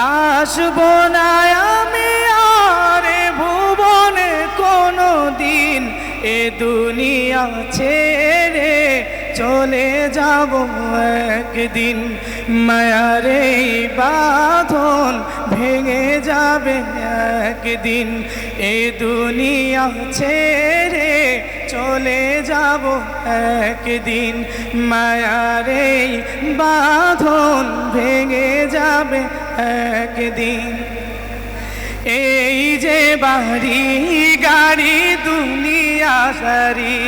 আসব না আমি আরে ভুবনে কোনো দিন এ দুনিয়া ছেড়ে চলে যাব একদিন। মায়ারে বাঁধন ভেঙে যাবে একদিন। এ দুনিয়া ছেড়ে চলে যাব একদিন। মায়ারে বাঁধন ভেঙে যাবে একদিন। এই যে বাড়ি, গাড়ি, দুনিয়া, সারি।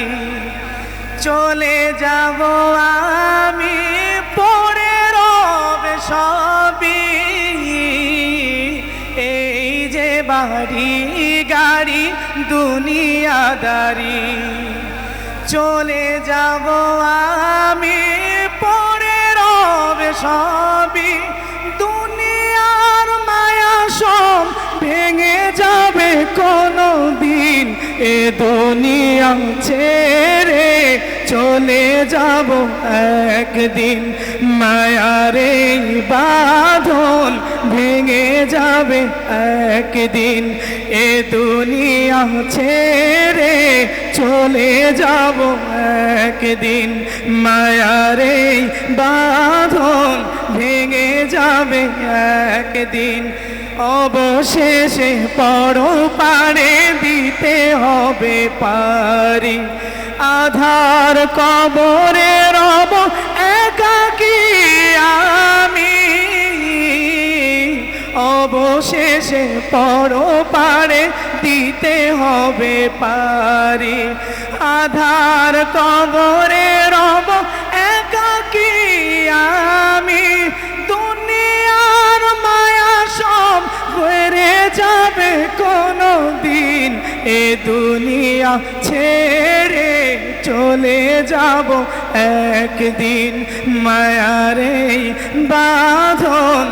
চলে যাব আমি বাড়ি গাড়ি, দুনিয়াদারি। চলে যাব আমি পরে রবে সবই। দুনিয়ার মায়া সব ভেঙে যাবে কোনো দিন এ দুনিয়া ছেড়ে চলে যাব একদিন। মায়ারে ভেঙে যাবে একদিন এ দুনিয়া ছেড়ে চলে যাব একদিন। মায়ারে বাঁধন ভেঙে যাবে একদিন। অবশেষে পরো পারে দিতে হবে পারি। আধার কবরে রব একাকি অবশেষে পরো পারে দিতে হবে পারি। আধার কবরে রব একাকি আমি। দুনিয়ার মায়া সব ঘুরে যাবে কোনো দিন এ দুনিয়া ছেড়ে চলে যাব একদিন। মায়ারে বাঁধন